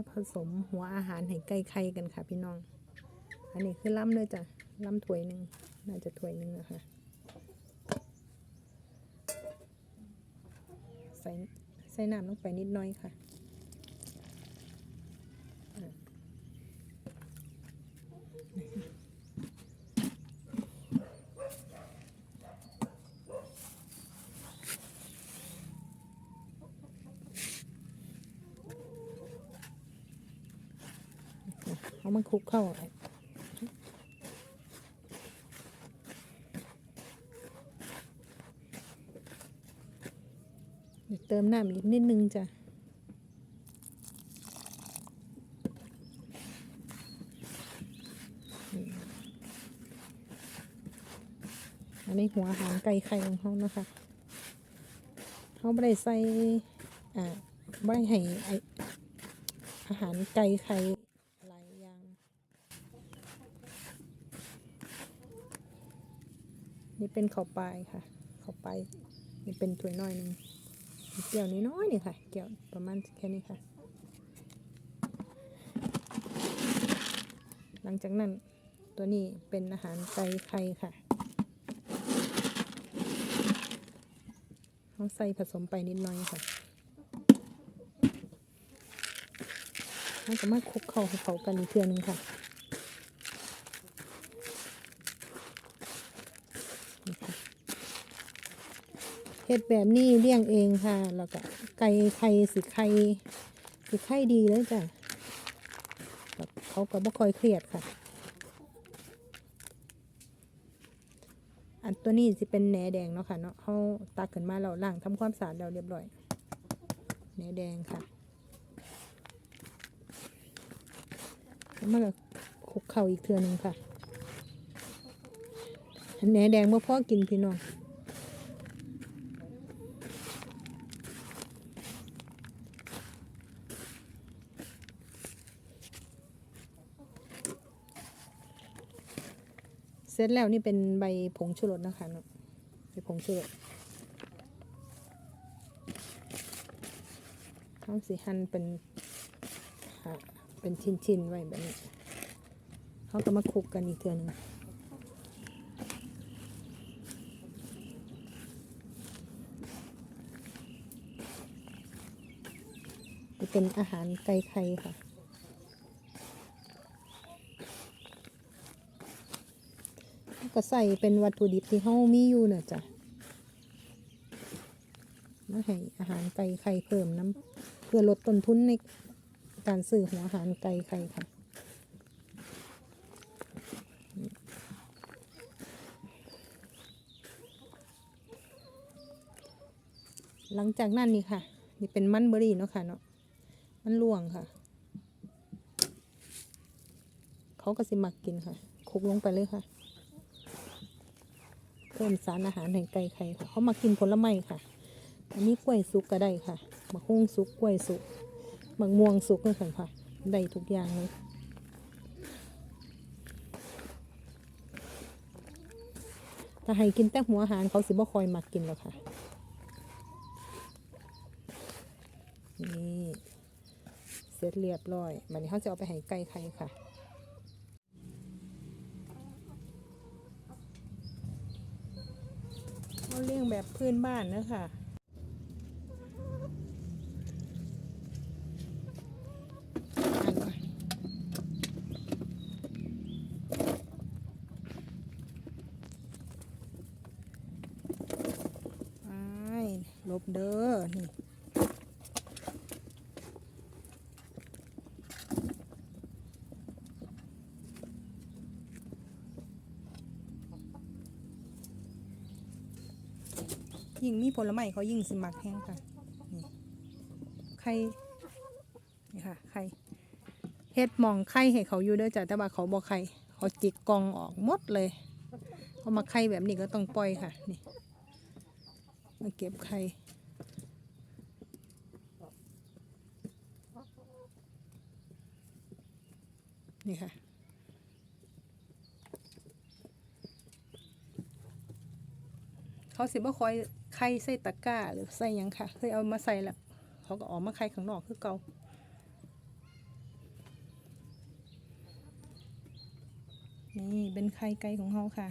มาผสมหัวอาหารให้ไก่ไข่กันค่ะพี่น้อง อันนี้คือล่ำเลยจ้ะล่ำถ้วยหนึ่งน่าจะถ้วยหนึ่งนะคะใส่ใส่น้ำลงไปนิดหน้อยค่ะอะ เอามันคุกเข้าเดี๋ยเติมน้ำอีกนิดนึงจ้ะอันนี้หัวอาหารไก่ไข่ของเขานะคะเขาไม่ได้ใส่อ่าไม่ได้ให้อาหารไก่ไข่หลายอย่าง นี่เป็นข้าวปลายค่ะข้าวปลายนี่เป็นถ้วยน้อยหนึ่งเกี่ยวนี้น้อยนี่ค่ะ เกี่ยวประมาณแค่นี้ค่ะ หลังจากนั้นตัวนี้เป็นอาหารไก่ไข่ค่ะต้องใส่ผสมไปนิดหน่อยค่ะแล้วก็มาคลุกเข้าให้เขากันอีกเทื่อนึงค่ะนี่ค่ะ เฮ็ดแบบนี้เลี้ยงเองค่ะ แล้วก็ไก่ไข่สิไข่สิไข่ดีเลยจ้ะแบบเขาก็บ่ค่อยเครียดค่ะ อันตัวนี้สิเป็นแหนแดงเนาะค่ะเนาะเขาตักขึ้นมาแล้วล้างทำความสะอาดแล้วเรียบร้อยแหนแดงค่ะมันก็คุกเข่าอีกเทือหนึงค่ะแหนแดงเมื่อพ่อกินพี่น้อง เสร็จแล้วนี่เป็นใบผงชูรสนะคะเนาะใบผงชูรสเขาสิหั่นเป็นค่ะเป็นชิ้นๆไว้แบบนี้เขาก็มาคลุกกันอีกเทือนึงนี่เป็นอาหารไก่ไข่ค่ะ ก็ใส่เป็นวัตถุดิบที่เฮามีอยู่น่ะจ้ะมาให้อาหารไก่ไข่เพิ่มน้ำเพื่อลดต้นทุนในการซื้อหัวอาหารไก่ไข่ค่ะหลังจากนั้นนี่ค่ะ นี่เป็นมันเบอรี่เนาะค่ะเนาะมันล่วงค่ะ เขาก็สิมักกินค่ะคลุกลงไปเลยค่ะ พิ่มสารอาหารแห่งไก่ไข่ค่ะเขามากินผลไม้ค่ะ อันนี้กล้วยสุกก็ได้ค่ะมะฮุ่งสุกกล้วยสุกมะม่วงสุกก็ค่ะได้ทุกอย่างเลยถ้าให้กินแต่หัวอาหารเขาสิบ่คอยมักกินหรอกค่ะ นี่ เสร็จเรียบร้อย บัดนี้เขาจะเอาไปให้ไก่ไข่ค่ะ เขาเลี้ยงแบบพื้นบ้านนะค่ะไปลบเด้อนี่ ยิ่งมีผลไม้เขายิ่งสมักแห้งค่ะนี่ไข่นี่ค่ะไข่เฮ็ดมองไข่ให้เขาอยู่เด้อจ้ะแต่ว่าเขาบอกไข่เขาจิกกองออกหมดเลยเขามาไข่แบบนี้ก็ต้องปล่อยค่ะนี่มาเก็บไข่นี่ค่ะเขาสิบ่คอย ไข่ใส่ตะกร้าหรือใส่ยังค่ะเคยเอามาใส่ละเขาก็ออกมาไข่ข้างนอกคือเก่านี่เป็นไข่ไก่ของเขาค่ะ